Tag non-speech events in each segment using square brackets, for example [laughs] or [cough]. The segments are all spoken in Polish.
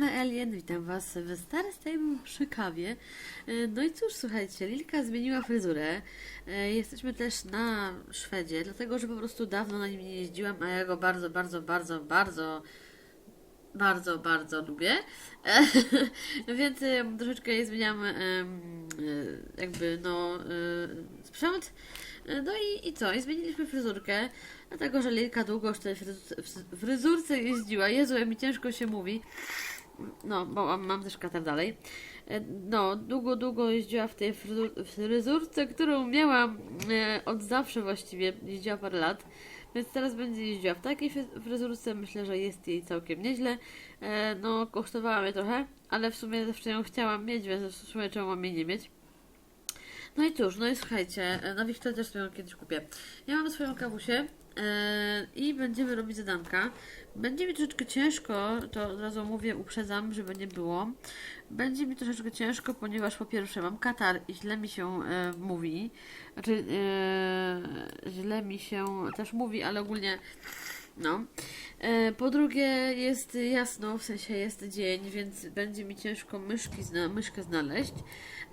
Paula Alien, witam Was w Star przy kawie. E, No i cóż, słuchajcie, Lilka zmieniła fryzurę. E, Jesteśmy też na Szwedzie, dlatego że po prostu dawno na nim nie jeździłam, a ja go bardzo, bardzo, bardzo, bardzo bardzo, bardzo lubię. E, [laughs] Więc em, troszeczkę zmieniam jakby no sprzęt. No i, i co? I zmieniliśmy fryzurkę, dlatego że Lilka długo już w tej fryzurce, jeździła. Jezu, mi ciężko się mówi. No, bo mam, też katar dalej. E, No, długo, długo jeździła w tej fryzu- fryzurce, którą miałam e, od zawsze właściwie. Jeździła parę lat. Więc teraz będzie jeździła w takiej fry- fryzurce. Myślę, że jest jej całkiem nieźle. E, No, kosztowała mnie trochę, ale w sumie zawsze ją chciałam mieć, więc w sumie czemu mam jej nie mieć. No i cóż, no i słuchajcie, na Wiktor też sobie ją kiedyś kupię. Ja mam swoją kawusię i będziemy robić zadanka. Będzie mi troszeczkę ciężko, to od razu mówię, uprzedzam, żeby nie było. Będzie mi troszeczkę ciężko, ponieważ po pierwsze mam katar i źle mi się e, mówi. Znaczy, e, źle mi się też mówi, ale ogólnie no. E, Po drugie jest jasno, w sensie jest dzień, więc będzie mi ciężko myszki zna, myszkę znaleźć.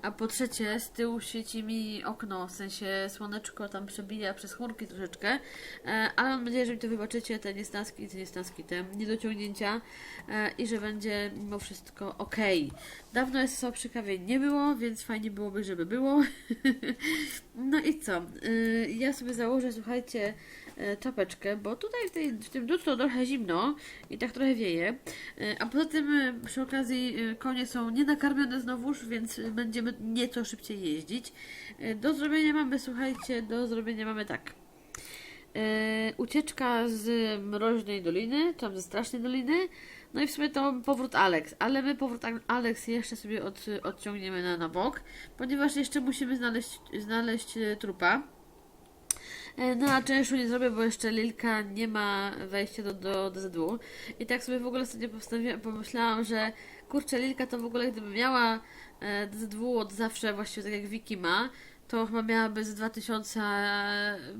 A po trzecie z tyłu świeci mi okno, w sensie słoneczko tam przebija przez chmurki troszeczkę. E, Ale mam nadzieję, że mi to wybaczycie, te niesnaski, te niesnaski, te niedociągnięcia e, i że będzie mimo wszystko ok. Dawno co przy kawie nie było, więc fajnie byłoby, żeby było. [laughs] No i co? Ja sobie założę, słuchajcie, czapeczkę, bo tutaj w, tej, w tym ducu trochę zimno i tak trochę wieje. E, A poza tym e, przy okazji e, konie są nienakarmione znowuż, więc e, będziemy nieco szybciej jeździć. E, Do zrobienia mamy, słuchajcie, do zrobienia mamy tak. E, ucieczka z mroźnej doliny, tam ze strasznej doliny. No i w sumie to powrót Alex, ale my powrót Al- Alex jeszcze sobie od, odciągniemy na, na bok, ponieważ jeszcze musimy znaleźć, znaleźć e, trupa. E, No a czynszu nie zrobię, bo jeszcze Lilka nie ma wejścia do, do DZW. I tak sobie w ogóle sobie pomyślałam, że kurczę, Lilka to w ogóle gdyby miała e, DZW od zawsze, właściwie tak jak Wiki ma, to chyba miałaby z 2000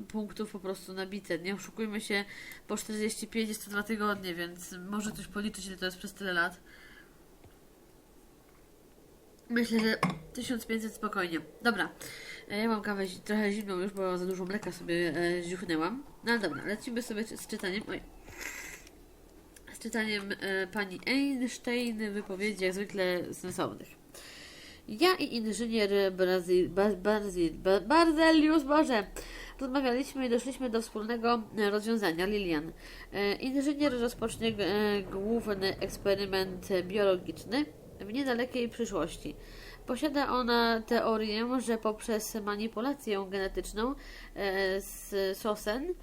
punktów po prostu nabite. Nie oszukujmy się, po 45 jest to dwa tygodnie, więc może ktoś policzyć, ile to jest przez tyle lat. Myślę, że 1500 spokojnie. Dobra, e, ja mam kawę trochę zimną już, bo za dużo mleka sobie e, ziuchnęłam. No ale dobra, lecimy sobie z czytaniem. Oj. Z czytaniem e, pani Einstein wypowiedzi jak zwykle sensownych. Ja i inżynier Barzelius, Boże, rozmawialiśmy i doszliśmy do wspólnego e, rozwiązania. Lilian. E, Inżynier rozpocznie główny eksperyment biologiczny w niedalekiej przyszłości. Posiada ona teorię, że poprzez manipulację genetyczną e, z sosen,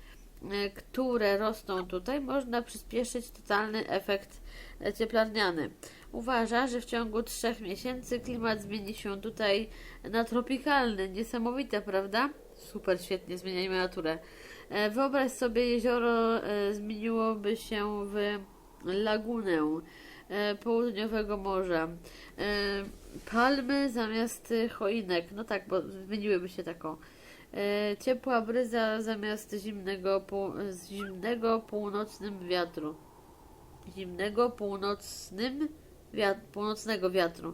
e, które rosną tutaj, można przyspieszyć totalny efekt cieplarniany. Uważa, że w ciągu trzech miesięcy klimat zmieni się tutaj na tropikalny. Niesamowite, prawda? Super, świetnie, zmieniajmy naturę. E, Wyobraź sobie, jezioro zmieniłoby się w lagunę południowego morza. E, Palmy zamiast choinek. No tak, bo zmieniłyby się taką. E, Ciepła bryza zamiast zimnego, zimnego północnym wiatru. Zimnego północnym wiat, północnego wiatru.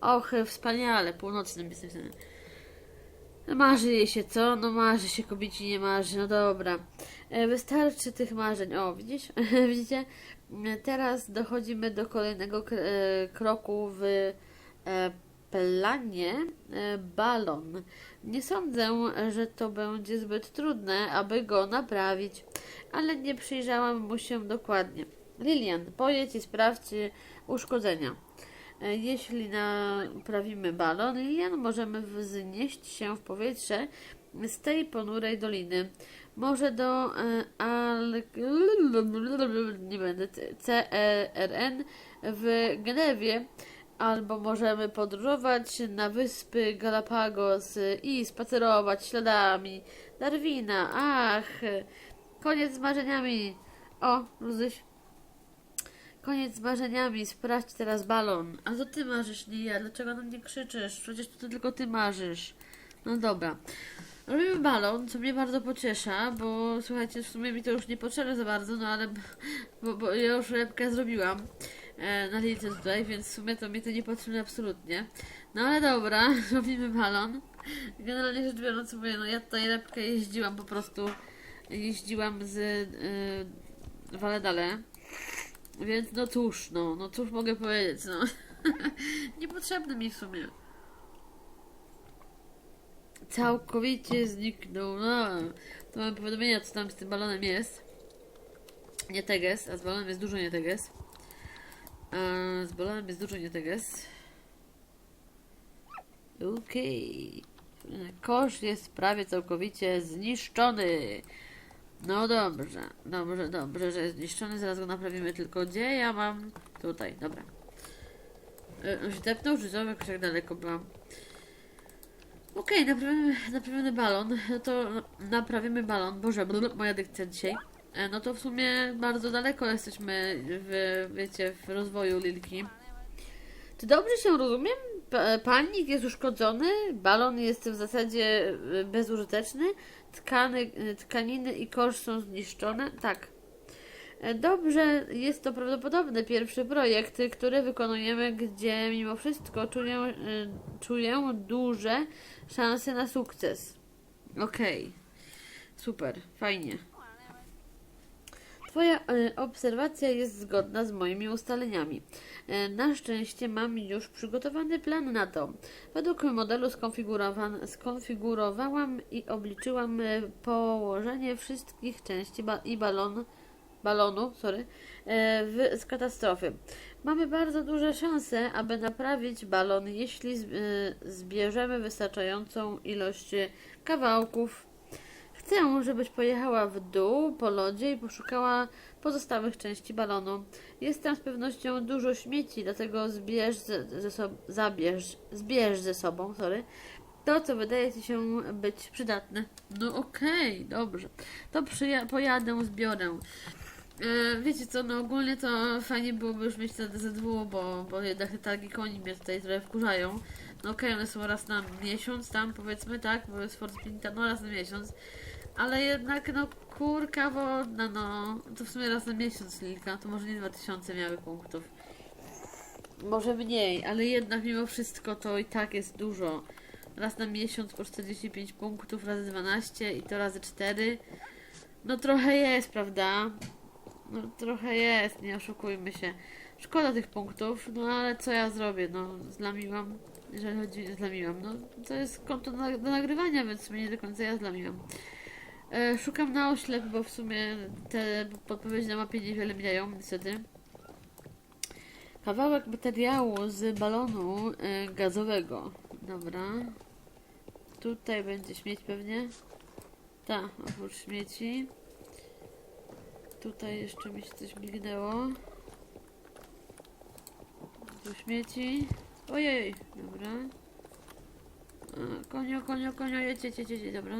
Och, wspaniale, północnym jest napisane. Marzy jej się, co? No marzy się, kobieci nie marzy, no dobra. E, Wystarczy tych marzeń. O, widzisz? [laughs] Widzicie? Teraz dochodzimy do kolejnego e, kroku w e, planie e, balon. Nie sądzę, że to będzie zbyt trudne, aby go naprawić, ale nie przyjrzałam mu się dokładnie. Lilian, pojedź i sprawdź uszkodzenia. Jeśli naprawimy balon, Lilian, możemy wznieść się w powietrze z tej ponurej doliny. Może do e, Al... nie będę CERN w Genewie, albo możemy podróżować na wyspy Galapagos i spacerować śladami Darwina. Ach, koniec z marzeniami. O, Luzyś. Koniec z marzeniami, sprawdź teraz balon. A to ty marzysz, nie ja. Dlaczego na mnie krzyczysz? Przecież to tylko ty marzysz. No dobra. Robimy balon, co mnie bardzo pociesza, bo słuchajcie, w sumie mi to już nie potrzebne za bardzo, no ale bo, bo ja już lepkę zrobiłam. e, na lince tutaj, więc w sumie to mnie to nie potrzebne absolutnie. No ale dobra, [laughs] robimy balon. Generalnie rzecz biorąc, mówię, no ja tutaj lepkę jeździłam po prostu, jeździłam z yy, Waledale. Więc no cóż, no, no cóż mogę powiedzieć, no. [laughs] Niepotrzebny mi w sumie. Całkowicie zniknął, no. To mam powiadomienia, co tam z tym balonem jest. Nie teges, a z balonem jest dużo nie teges. A z balonem jest dużo nie teges. Okej. Kosz jest prawie całkowicie zniszczony. No dobrze, dobrze, dobrze, że jest zniszczony. Zaraz go naprawimy. Tylko gdzie ja mam? Tutaj, dobra. E, On się tepnął, czy co? Jakoś tak daleko byłam. Okej, naprawimy, naprawimy balon. No to naprawimy balon. Boże, moja dykcja dzisiaj. E, No to w sumie bardzo daleko jesteśmy w, wiecie, w rozwoju Lilki. Czy dobrze się rozumiem? Pa- Panik jest uszkodzony, balon jest w zasadzie e, bezużyteczny, tkany, e, tkaniny i kosz są zniszczone. Tak. E, Dobrze, jest to prawdopodobny pierwszy projekt, który wykonujemy, gdzie mimo wszystko czuję, e, czuję duże szanse na sukces. Okej. Super, fajnie. Twoja e, obserwacja jest zgodna z moimi ustaleniami. Na szczęście mam już przygotowany plan na to. Według modelu skonfigurowałam i obliczyłam położenie wszystkich części ba- i balon, balonu sorry, e, w, z katastrofy. Mamy bardzo duże szanse, aby naprawić balon, jeśli e, zbierzemy wystarczającą ilość kawałków Chcę, żebyś pojechała w dół po lodzie i poszukała pozostałych części balonu. Jest tam z pewnością dużo śmieci, dlatego zbierz ze, ze sob- zabierz, zbierz ze sobą, sorry, to, co wydaje ci się być przydatne. No okej, dobrze. To pojadę, zbiorę. E, wiecie co, no ogólnie to fajnie byłoby już mieć te DZW, bo, bo jednak te targi koni mnie tutaj trochę wkurzają. No okej, one są raz na miesiąc tam powiedzmy, tak, bo jest Fort Pinta, no raz na miesiąc. Ale jednak, no kurka wodna, no to w sumie raz na miesiąc Lilka, to może nie 2000 miały punktów. Może mniej, ale jednak mimo wszystko to i tak jest dużo. Raz na miesiąc po 45 punktów, razy 12 i to razy 4. No trochę jest, prawda? No trochę jest, nie oszukujmy się. Szkoda tych punktów, no ale co ja zrobię? No zlamiłam, jeżeli chodzi, zlamiłam. No to jest konto na, do nagrywania, więc w sumie nie do końca ja zlamiłam. E, szukam na oślep, bo w sumie te podpowiedzi na mapie niewiele mi dają, niestety. Kawałek materiału z balonu e, gazowego. Dobra. Tutaj będzie śmieć pewnie. Tak, oprócz śmieci. Tutaj jeszcze mi się coś mignęło. Tu śmieci. Ojej, dobra. A, konio, konio, konio, jedź, jedź, jedź, dobra.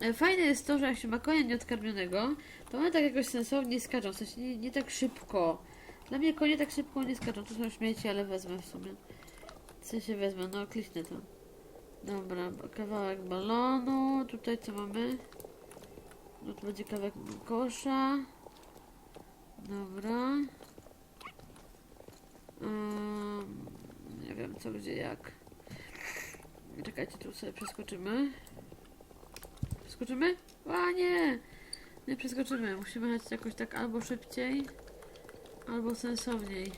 E, Fajne jest to, że jak się ma konia nieodkarmionego, to one tak jakoś sensownie skaczą, w sensie nie, nie tak szybko. Dla mnie konie tak szybko nie skaczą, tu są śmieci, ale wezmę w sumie. W sensie wezmę, no kliknę to. Dobra, kawałek balonu, tutaj co mamy? No tu będzie kawałek kosza. Dobra. Ym, nie wiem co, gdzie, jak. Czekajcie, tu sobie przeskoczymy. Przeskoczymy? A nie! Nie przeskoczymy. Musimy jechać jakoś tak albo szybciej, albo sensowniej.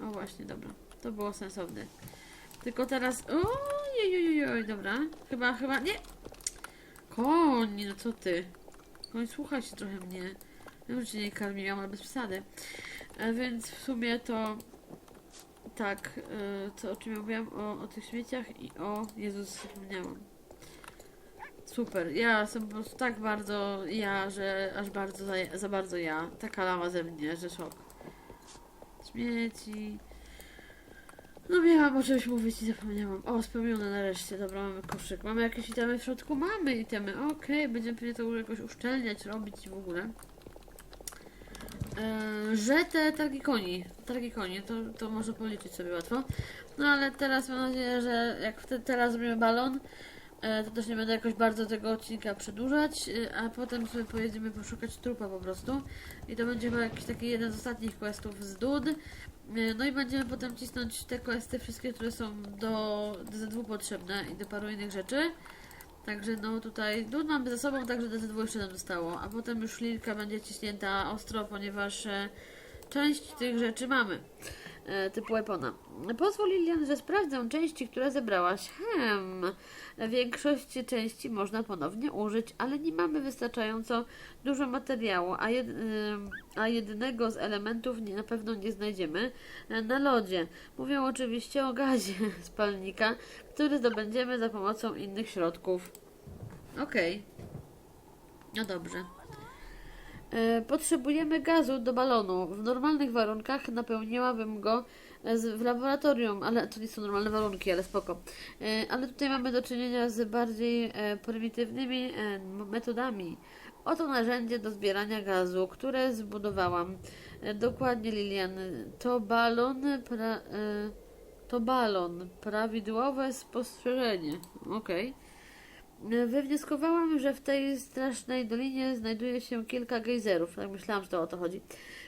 O właśnie, dobra. To było sensowne. Tylko teraz... Ojej, dobra. Chyba, chyba... Nie! Koń, no co ty? Koń, słuchaj się trochę mnie. Wiem, że nie karmiłam, ale bez przesady. Więc w sumie to... Tak, y, co o czym ja mówiłam? O, o tych śmieciach i o... Jezus, zapomniałam. Super, ja jestem po prostu tak bardzo ja, że aż bardzo za, za bardzo ja. Taka lama ze mnie, że szok. Śmieci. No miałam o czymś mówić i zapomniałam. O, spełnione nareszcie. Dobra, mamy koszyk. Mamy jakieś itemy w środku? Mamy itemy. Okej, będziemy pewnie to jakoś uszczelniać, robić w ogóle. Eee, że te targi koni, targi koni, to, to można policzyć sobie łatwo. No ale teraz mam nadzieję, że jak te, teraz zrobimy balon, to też nie będę jakoś bardzo tego odcinka przedłużać, e, a potem sobie pojedziemy poszukać trupa po prostu. I to będzie chyba jakiś taki jeden z ostatnich questów z Dud. E, no i będziemy potem cisnąć te questy wszystkie, które są do DZ2 potrzebne i do paru innych rzeczy. Także no tutaj Dud mamy za sobą, także DZ2 jeszcze nam zostało, a potem już Lilka będzie ciśnięta ostro, ponieważ e, część tych rzeczy mamy e, typu weapona. Pozwól Lilian, że sprawdzę części, które zebrałaś. Hmm, większość części można ponownie użyć, ale nie mamy wystarczająco dużo materiału, a, jed, ym, a jednego z elementów nie, na pewno nie znajdziemy e, na lodzie. Mówię oczywiście o gazie [laughs] spalnika, który zdobędziemy za pomocą innych środków. Okej. No dobrze. E, Potrzebujemy gazu do balonu. W normalnych warunkach napełniłabym go e, w laboratorium, ale to nie są normalne warunki, ale spoko. E, Ale tutaj mamy do czynienia z bardziej prymitywnymi metodami. Oto narzędzie do zbierania gazu, które zbudowałam. Dokładnie, Lilian. To balon. Pra, to balon. Prawidłowe spostrzeżenie. Okej. Wywnioskowałam, że w tej strasznej dolinie znajduje się kilka gejzerów, tak myślałam, że to o to chodzi,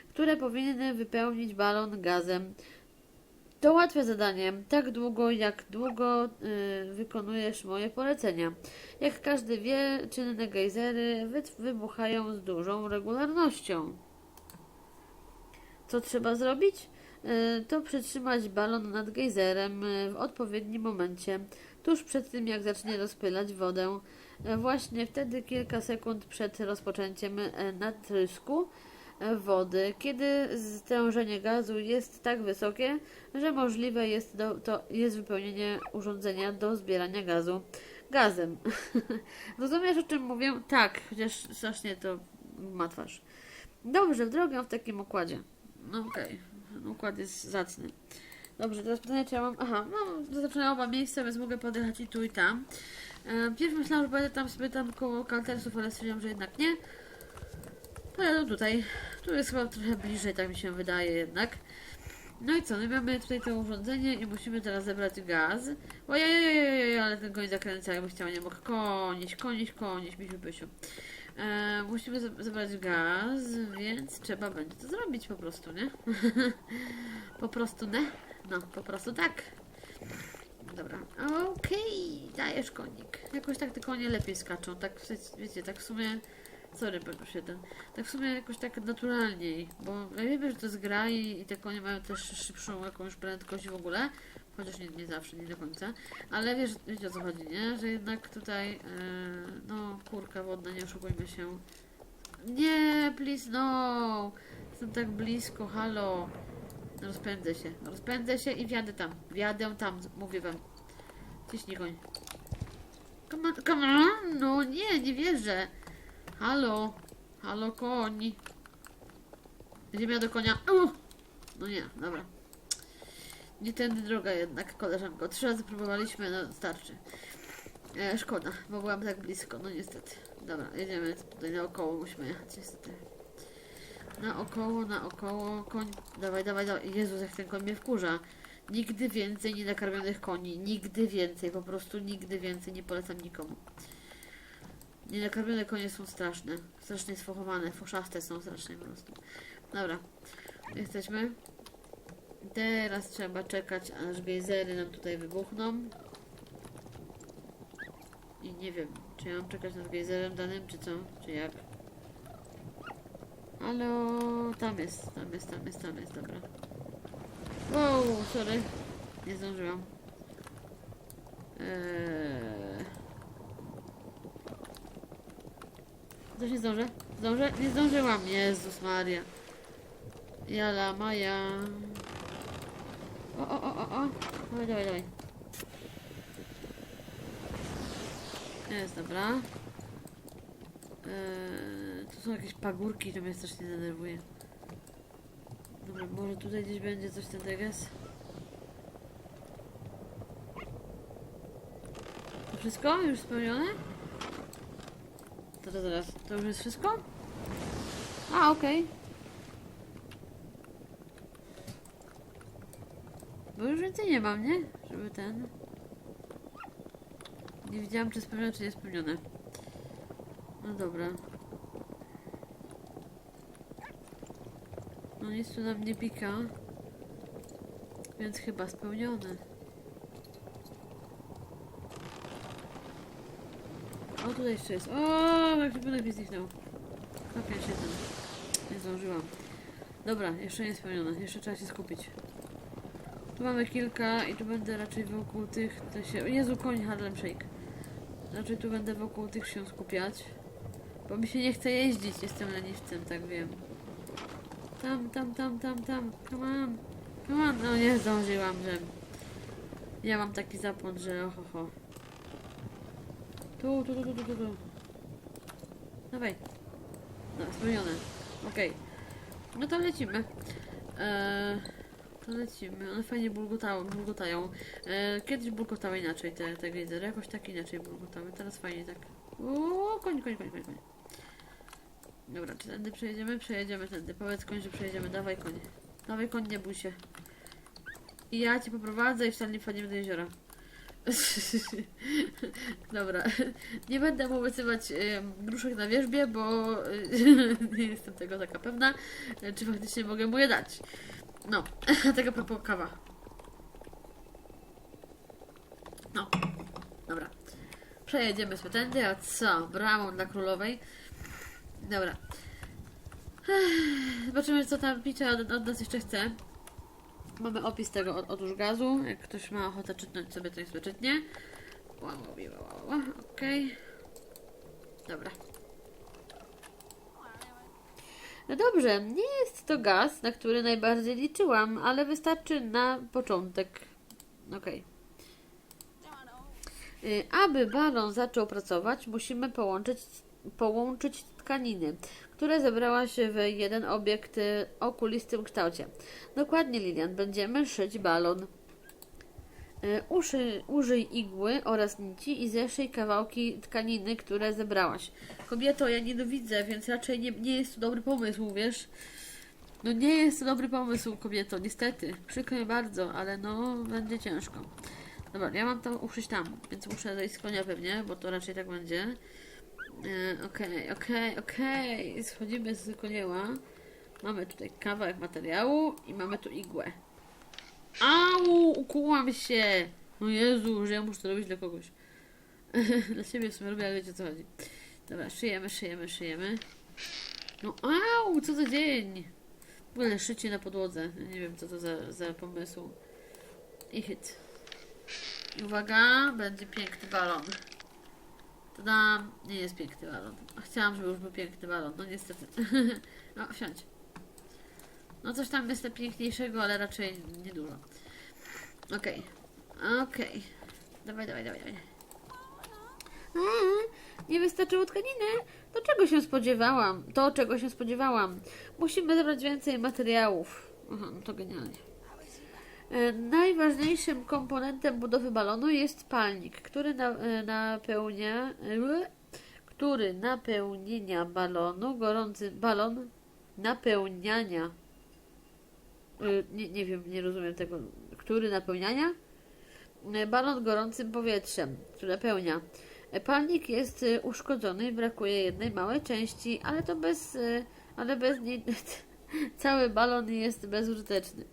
które powinny wypełnić balon gazem. To łatwe zadanie, tak długo jak długo y, wykonujesz moje polecenia. Jak każdy wie, czynne gejzery wy, wybuchają z dużą regularnością. Co trzeba zrobić? Y, to przytrzymać balon nad gejzerem y, w odpowiednim momencie, tuż przed tym jak zacznie rozpylać wodę. E, Właśnie wtedy, kilka sekund przed rozpoczęciem e, natrysku e, wody, kiedy stężenie gazu jest tak wysokie, że możliwe jest, do, to jest wypełnienie urządzenia do zbierania gazu gazem. [laughs] Rozumiesz o czym mówię? Tak, chociaż strasznie to ma twarz. Dobrze, w drogę w takim układzie. No okej, ten układ jest zacny. Dobrze, teraz pytanie, czy ja mam... Aha, no, zaznaczone oba miejsca, więc mogę podjechać i tu i tam. E, Pierw myślałam, że będę tam sobie tam koło kantersów, ale stwierdziłam, że jednak nie. Pojadę tutaj. Tu jest chyba trochę bliżej, tak mi się wydaje jednak. No i co, no mamy tutaj to urządzenie i musimy teraz zebrać gaz. Ojej, ale ten koń zakręca, jakby chciał, nie mógł konieś, konieś, konieś, misiu, pysiu. E, musimy ze- zebrać gaz, więc trzeba będzie to zrobić po prostu, nie? [laughs] po prostu ne? No, po prostu tak. Dobra, okej, dajesz konik. Jakoś tak te konie lepiej skaczą, tak wiecie, tak w sumie... Sorry, Pepe 7. Tak w sumie jakoś tak naturalniej, bo ja wiem, że to jest gra i, i te konie mają też szybszą jakąś prędkość w ogóle, chociaż nie, nie zawsze, nie do końca, ale wiesz, wiecie o co chodzi, nie? Że jednak tutaj, e, no, kurka wodna, nie oszukujmy się. Nie, please, no! Jestem tak blisko, halo. Rozpędzę się, rozpędzę się i wjadę tam, wjadę tam, mówię wam. Ciśnij koń. Come on, come on, no nie, nie wierzę. Halo, halo koń. Ziemia do konia. No nie, dobra. Nie tędy droga jednak, koleżanko. Trzy razy próbowaliśmy, no starczy. E, szkoda, bo byłam tak blisko, no niestety. Dobra, jedziemy tutaj naokoło, musimy jechać niestety. Naokoło, naokoło, koń. Dawaj, dawaj, dawaj. Jezus, jak ten koń mnie wkurza. Nigdy więcej nienakarmionych koni. Nigdy więcej, po prostu nigdy więcej. Nie polecam nikomu. Nienakarmione konie są straszne. Strasznie sfochowane, foszaste są strasznie po prostu. Dobra, jesteśmy. Teraz trzeba czekać, aż gejzery nam tutaj wybuchną. I nie wiem, czy ja mam czekać nad gejzerem danym, czy co, czy jak. Halo, tam jest, tam jest, tam jest, tam jest, dobra. Wow, sorry, nie zdążyłam. Eee... Coś nie zdążę? Zdążę? Nie zdążyłam. Jezus Maria. Jala, Maja. O, o, o, o, o. Dawaj, dawaj, dawaj. Jest, dobra. Eee, tu są jakieś pagórki, to mnie strasznie denerwuje. Dobra, może tutaj gdzieś będzie coś ten teges? To wszystko? Już spełnione? To to teraz, to już jest wszystko? A, okej. Bo już więcej nie mam, nie? Żeby ten... Nie widziałam, czy spełnione, czy nie spełnione. No dobra. No nic tu nam nie pika. Więc chyba spełnione. O, tutaj jeszcze jest. O, jak wybunek mi zniknął. Kopia się ten. Nie zdążyłam. Dobra, jeszcze nie spełnione. Jeszcze trzeba się skupić. Tu mamy kilka i tu będę raczej wokół tych... To się... Jezu, koń Harlem Shake. Raczej tu będę wokół tych się skupiać. Bo mi się nie chce jeździć. Jestem leniwcem, tak wiem. Tam, tam, tam, tam, tam. Come on. Come on. No nie zdążyłam, że... Ja mam taki zapłon, że ohoho. Tu, tu, tu, tu, tu, tu, tu. Dawaj. No, spełnione. Okej. No to lecimy. Eee, to lecimy. One fajnie bulgotały, bulgotają. Eee, kiedyś bulgotały inaczej te, te glidery. Jakoś tak inaczej bulgotały. Teraz fajnie tak. O, koń, koń, koń, koń, koń. Dobra, czy tędy przejedziemy? Przejedziemy tędy. Powiedz koń, że przejedziemy. Dawaj koń. Dawaj koń, nie bój się. I ja cię poprowadzę i wtedy wchodzimy do jeziora. [laughs] Dobra, nie będę mu obiecywać gruszek na wierzbie, bo [laughs] nie jestem tego taka pewna, czy faktycznie mogę mu je dać. No, [laughs] tego propos kawa. No, dobra. Przejedziemy sobie tędy, a co? Bramą dla królowej. Dobra. Zobaczymy, co tam picia od, od nas jeszcze chce. Mamy opis tego od, otóż gazu. Jak ktoś ma ochotę czytnąć sobie, to sobie czytnie. Wow, wow, wow, wow. Okej. Dobra. No dobrze, nie jest to gaz, na który najbardziej liczyłam, ale wystarczy na początek. Y, Aby balon zaczął pracować, musimy połączyć, połączyć tkaniny, które zebrała się w jeden obiekt y, o kulistym kształcie. Dokładnie, Lilian, będziemy szyć balon. Y, Uszy, użyj igły oraz nici i zeszyj kawałki tkaniny, które zebrałaś. Kobieto, ja nienawidzę, więc raczej nie, nie jest to dobry pomysł, wiesz? No nie jest to dobry pomysł, kobieto, niestety. Przykro mi bardzo, ale no, będzie ciężko. Dobra, ja mam tam uszyć tam, więc muszę zejść z konia pewnie, bo to raczej tak będzie. E, Okej, okej, okej. Schodzimy z konieła. Mamy tutaj kawałek materiału i mamy tu igłę. Au! Ukułam się! No Jezu, że ja muszę to robić dla kogoś. [laughs] dla siebie w sumie robię, ale wiecie co chodzi. Dobra, szyjemy, szyjemy, szyjemy. No au! Co za dzień! W ogóle szycie na podłodze. Nie wiem, co to za, za pomysł. I hit. I Uwaga, będzie piękny balon. Tada! Nie jest piękny balon. Chciałam, żeby już był piękny balon. No niestety. [laughs] no, wsiądź. No coś tam jest piękniejszego, ale raczej niedużo. Okej. Okej. Dawaj, dawaj, dawaj, dawaj. Eee, nie wystarczyło tkaniny. To czego się spodziewałam? To czego się spodziewałam. Musimy zebrać więcej materiałów. Aha, no to genialnie. E, Najważniejszym komponentem budowy balonu jest palnik, który e, napełnia, e, który napełnienia balonu, gorący balon napełniania, nie, nie wiem, nie rozumiem tego, który napełniania, balon gorącym powietrzem, który napełnia. Palnik jest uszkodzony, brakuje jednej małej części, ale to bez, ale bez niej [laughs] cały balon jest bezużyteczny.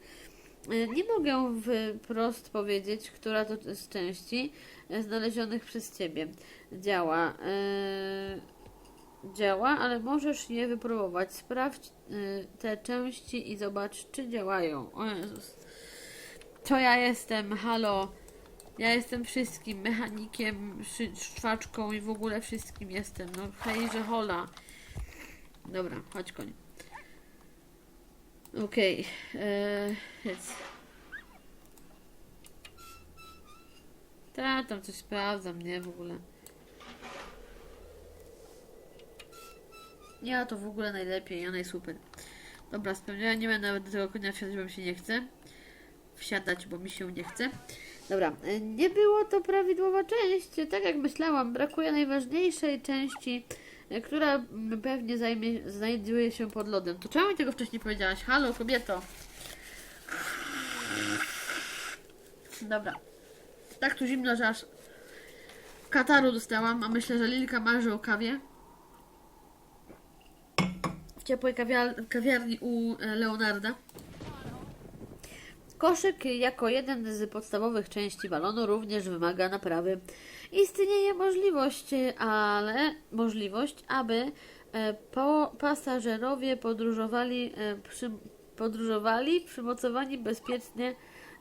E, Nie mogę wprost powiedzieć, która to z części znalezionych przez Ciebie działa. E, działa, ale możesz je wypróbować. Sprawdź e, te części i zobacz, czy działają. O Jezus. To ja jestem, halo. Ja jestem wszystkim, mechanikiem, szwaczką i w ogóle wszystkim jestem. No hejże hola. Dobra, chodź koń. Eee, więc... Ta, tam coś sprawdzam, nie, w ogóle. Ja to w ogóle najlepiej, ja najsuper. Dobra, spełniałem, nie będę nawet do tego konia wsiadać, bo mi się nie chce. Wsiadać, bo mi się nie chce. Dobra, e, nie było to prawidłowa część, tak jak myślałam, brakuje najważniejszej części, e, która pewnie zajmie, znajduje się pod lodem. To czemu mi tego wcześniej powiedziałaś? Halo, kobieto. Dobra. Tak tu zimno, że aż kataru dostałam, a myślę, że Lilka marzy o kawie. W ciepłej kawiar- kawiarni u e, Leonarda. Koszyk jako jeden z podstawowych części balonu również wymaga naprawy. Istnieje możliwość, ale możliwość, aby e, po, pasażerowie podróżowali, e, przy, podróżowali przymocowani bezpiecznie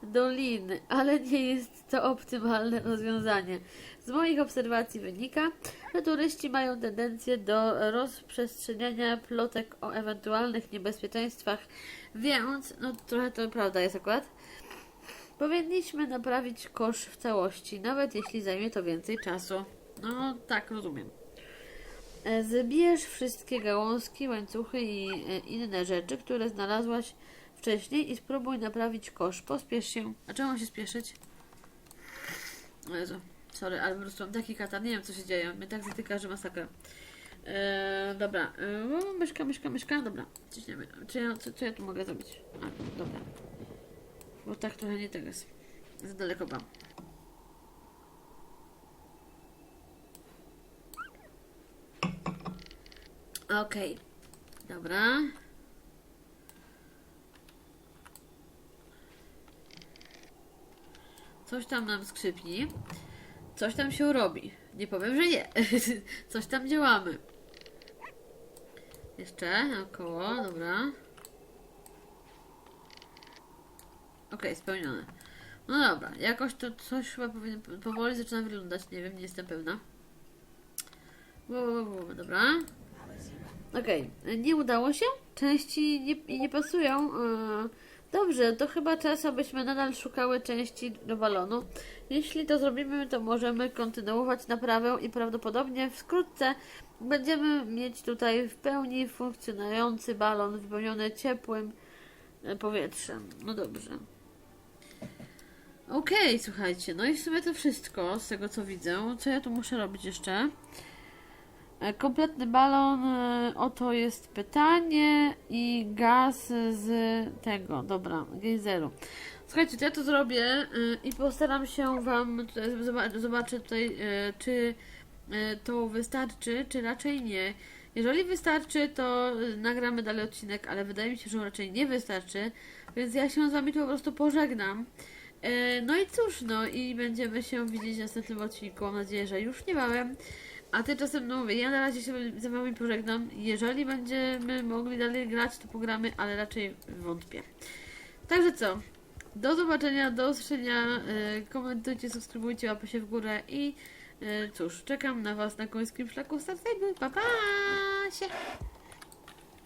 do lin, ale nie jest to optymalne rozwiązanie. Z moich obserwacji wynika, że turyści mają tendencję do rozprzestrzeniania plotek o ewentualnych niebezpieczeństwach, więc no trochę to prawda jest akurat. Powinniśmy naprawić kosz w całości, nawet jeśli zajmie to więcej czasu. No, tak, rozumiem. E, Zbierz wszystkie gałązki, łańcuchy i e, inne rzeczy, które znalazłaś wcześniej i spróbuj naprawić kosz. Pospiesz się. A czemu mam się spieszyć? O Jezu, sorry, ale po prostu mam taki katar, nie wiem co się dzieje. Mnie tak zatyka, że masakra. Eee, dobra, eee, myszka, myszka, myszka, dobra, ciśniemy. Czy ja, co, co ja tu mogę zrobić? A, dobra. Bo tak trochę nie teraz. Za daleko mam. Okej. Dobra. Coś tam nam skrzypni. Coś tam się robi. Nie powiem, że nie. [laughs] Coś tam działamy. Jeszcze naokoło, dobra. Okej, spełnione. No dobra, jakoś to coś chyba powinien, powoli zaczyna wyglądać, nie wiem, nie jestem pewna. Wo, wo, wo, dobra. Okej, nie udało się? Części nie, nie pasują. Yy, Dobrze, to chyba czas, abyśmy nadal szukały części do balonu. Jeśli to zrobimy, to możemy kontynuować naprawę i prawdopodobnie wkrótce będziemy mieć tutaj w pełni funkcjonujący balon wypełniony ciepłym e, powietrzem. No dobrze. Okej, słuchajcie, no i w sumie to wszystko z tego co widzę. Co ja tu muszę robić jeszcze? E, Kompletny balon, e, oto jest pytanie i gaz z tego, dobra, gejzeru. Słuchajcie, to ja to zrobię e, i postaram się Wam zobaczę tutaj, czy to wystarczy, czy raczej nie. Jeżeli wystarczy, to nagramy dalej odcinek, ale wydaje mi się, że raczej nie wystarczy, więc ja się z Wami tu po prostu pożegnam. No i cóż, no i będziemy się widzieć w następnym odcinku. Mam nadzieję, że już niebawem. A tymczasem, no mówię, ja na razie się z Wami pożegnam. Jeżeli będziemy mogli dalej grać, to pogramy, ale raczej wątpię. Także co? Do zobaczenia, do usłyszenia. e, Komentujcie, subskrybujcie, łapy się w górę i e, cóż, czekam na Was na końskim szlaku Star Stable. Pa, pa! się!